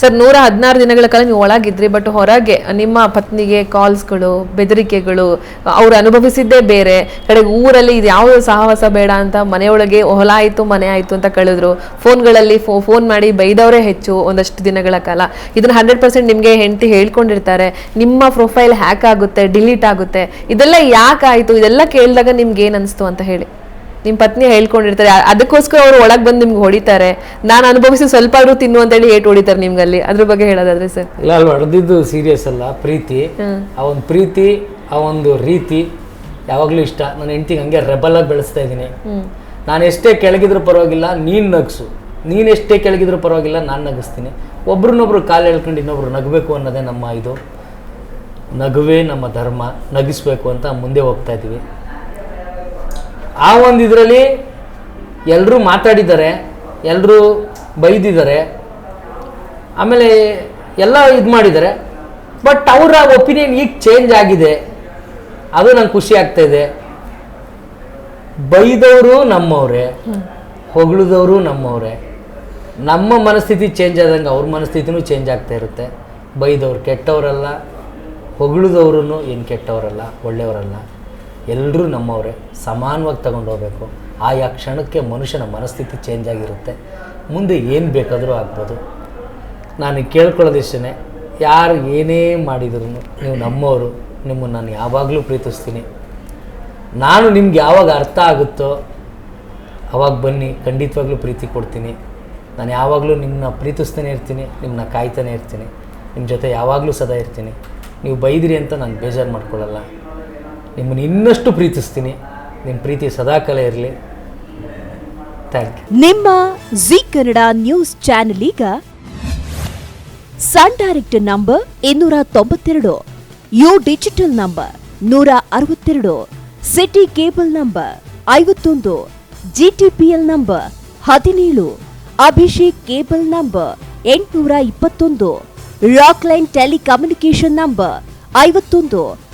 Sir, ನೂರ ಹದಿನಾರು ದಿನಗಳ ಕಾಲ ನೀವು ಒಳಗಿದ್ರಿ ಬಟ್ ಹೊರಗೆ ನಿಮ್ಮ ಪತ್ನಿಗೆ ಕಾಲ್ಸ್ಗಳು, ಬೆದರಿಕೆಗಳು, ಅವ್ರು ಅನುಭವಿಸಿದ್ದೇ ಬೇರೆ. ಕಡೆಗೆ ಊರಲ್ಲಿ ಇದು ಯಾವ ಸಹವಾಸ ಬೇಡ ಅಂತ ಮನೆಯೊಳಗೆ ಹೊಲ ಆಯ್ತು, ಮನೆ ಆಯ್ತು ಅಂತ ಕಳೆದ್ರು. ಫೋನ್ಗಳಲ್ಲಿ ಫೋನ್ ಮಾಡಿ ಬೈದವರೇ ಹೆಚ್ಚು ಒಂದಷ್ಟು ದಿನಗಳ ಕಾಲ. ಇದನ್ನ ಹಂಡ್ರೆಡ್ ಪರ್ಸೆಂಟ್ ನಿಮಗೆ ಹೆಂಡತಿ ಹೇಳ್ಕೊಂಡಿರ್ತಾರೆ. ನಿಮ್ಮ ಪ್ರೊಫೈಲ್ ಹ್ಯಾಕ್ ಆಗುತ್ತೆ, ಡಿಲೀಟ್ ಆಗುತ್ತೆ. ಇದೆಲ್ಲ ಯಾಕಾಯ್ತು? ಇದೆಲ್ಲ ಕೇಳಿದಾಗ ನಿಮ್ಗೆ ಏನ್ ಅನಿಸ್ತು ಅಂತ ಹೇಳಿ. ನಿಮ್ಮ ಪತ್ನಿ ಹೇಳ್ಕೊಂಡಿರ್ತಾರೆ ಅದಕ್ಕೋಸ್ಕರ ಅವರು ಒಳಗೆ ಬಂದು ನಿಮ್ಗೆ ಹೊಡಿತಾರೆ. ನಾನು ಅನುಭವಿಸಿ ಸ್ವಲ್ಪ ಆದ್ರೂ ತಿನ್ನು ಅಂತೇಳಿ ಏಟ್ ಹೊಡಿತಾರೆ ನಿಮ್ಗಲ್ಲಿ. ಅದ್ರ ಬಗ್ಗೆ ಹೇಳೋದಾದ್ರೆ ಸರ್. ಇಲ್ಲ ಅಲ್ಲಿ ಹೊಡೆದಿದ್ದು ಸೀರಿಯಸ್ ಅಲ್ಲ ಪ್ರೀತಿ. ಆ ಒಂದು ಪ್ರೀತಿ ಆ ಒಂದು ರೀತಿ ಯಾವಾಗಲೂ ಇಷ್ಟ. ನನ್ನ ಹೆಂಡ್ತಿಗೆ ಹಂಗೆ ರೆಬಲಾಗಿ ಬೆಳೆಸ್ತಾ ಇದ್ದೀನಿ. ನಾನು ಎಷ್ಟೇ ಕೆಳಗಿದ್ರೂ ಪರವಾಗಿಲ್ಲ ನೀನು ನಗಿಸು. ನೀನು ಎಷ್ಟೇ ಕೆಳಗಿದ್ರು ಪರವಾಗಿಲ್ಲ ನಾನು ನಗಿಸ್ತೀನಿ. ಒಬ್ರನ್ನೊಬ್ರು ಕಾಲು ಹೇಳ್ಕೊಂಡು ಇನ್ನೊಬ್ರು ನಗಬೇಕು ಅನ್ನೋದೇ ನಮ್ಮ ಇದು. ನಗುವೇ ನಮ್ಮ ಧರ್ಮ. ನಗಿಸ್ಬೇಕು ಅಂತ ಮುಂದೆ ಹೋಗ್ತಾ ಇದ್ದೀವಿ. ಆ ಒಂದು ಇದರಲ್ಲಿ ಎಲ್ಲರೂ ಮಾತಾಡಿದ್ದಾರೆ ಎಲ್ಲರೂ ಬೈದಿದ್ದಾರೆ, ಆಮೇಲೆ ಎಲ್ಲ ಇದು ಮಾಡಿದ್ದಾರೆ. ಬಟ್ ಅವರ ಒಪಿನಿಯನ್ ಈಗ ಚೇಂಜ್ ಆಗಿದೆ. ಅದು ನಂಗೆ ಖುಷಿ ಆಗ್ತಾ ಇದೆ. ಬೈದವರು ನಮ್ಮವ್ರೆ, ಹೊಗಳಿದವರು ನಮ್ಮವ್ರೆ. ನಮ್ಮ ಮನಸ್ಥಿತಿ ಚೇಂಜ್ ಆದಂಗೆ ಅವ್ರ ಮನಸ್ಥಿತಿನೂ ಚೇಂಜ್ ಆಗ್ತಾ ಇರುತ್ತೆ. ಬೈದವ್ರು ಕೆಟ್ಟವರಲ್ಲ ಹೊಗಳಿದವ್ರು ಏನು ಕೆಟ್ಟವರಲ್ಲ, ಒಳ್ಳೆಯವರಲ್ಲ. ಎಲ್ಲರೂ ನಮ್ಮವರೇ ಸಮಾನವಾಗಿ ತಗೊಂಡು ಹೋಗಬೇಕು. ಆಯಾ ಕ್ಷಣಕ್ಕೆ ಮನುಷ್ಯನ ಮನಸ್ಥಿತಿ ಚೇಂಜ್ ಆಗಿರುತ್ತೆ. ಮುಂದೆ ಏನು ಬೇಕಾದರೂ ಆಗ್ಬೋದು. ನಾನು ಕೇಳ್ಕೊಳ್ಳೋದಿಷ್ಟೇ ಯಾರು ಏನೇ ಮಾಡಿದ್ರು ನೀವು ನಮ್ಮವರು, ನಿಮ್ಮನ್ನು ನಾನು ಯಾವಾಗಲೂ ಪ್ರೀತಿಸ್ತೀನಿ. ನಾನು ನಿಮ್ಗೆ ಯಾವಾಗ ಅರ್ಥ ಆಗುತ್ತೋ, ಅವಾಗ ಬನ್ನಿ, ಖಂಡಿತವಾಗ್ಲೂ ಪ್ರೀತಿ ಕೊಡ್ತೀನಿ. ನಾನು ಯಾವಾಗಲೂ ನಿಮ್ಮನ್ನ ಪ್ರೀತಿಸ್ತಾನೆ ಇರ್ತೀನಿ, ನಿಮ್ಮನ್ನ ಕಾಯ್ತಾನೆ ಇರ್ತೀನಿ. ನಿಮ್ಮ ಜೊತೆ ಯಾವಾಗಲೂ ಸದಾ ಇರ್ತೀನಿ. ನೀವು ಬೈದಿರಿ ಅಂತ ನಾನು ಬೇಜಾರು ಮಾಡ್ಕೊಳ್ಳಲ್ಲ. ನಿಮ್ಮನ್ನು ಇನ್ನಷ್ಟು ಪ್ರೀತಿಸ್ತೀನಿ. ನಿಮ್ಮ ಪ್ರೀತಿ ಸದಾಕಾಲ ಇರಲಿ. ಥ್ಯಾಂಕ್ ಯು ನಿಮ್ಮ ಜಿ ಕನ್ನಡ ನ್ಯೂಸ್ ಚಾನೆಲ್ ಈಗ ಸನ್ ಡೈರೆಕ್ಟ್ ನಂಬರ್ ಇನ್ನೂರ ತೊಂಬತ್ತೆರಡು, ಯು ಡಿಜಿಟಲ್ ನಂಬರ್ ನೂರ ಅರವತ್ತೆರಡು, ಸಿಟಿ ಕೇಬಲ್ ನಂಬರ್ ಐವತ್ತೊಂದು, ಜಿಟಿಪಿಎಲ್ ನಂಬರ್ ಹದಿನೇಳು, ಅಭಿಷೇಕ್ ಕೇಬಲ್ ನಂಬರ್ ಎಂಟುನೂರ ಇಪ್ಪತ್ತೊಂದು, ರಾಕ್ಲೈನ್ ಟೆಲಿಕಮ್ಯುನಿಕೇಶನ್ ನಂಬರ್ ಐವತ್ತೊಂದು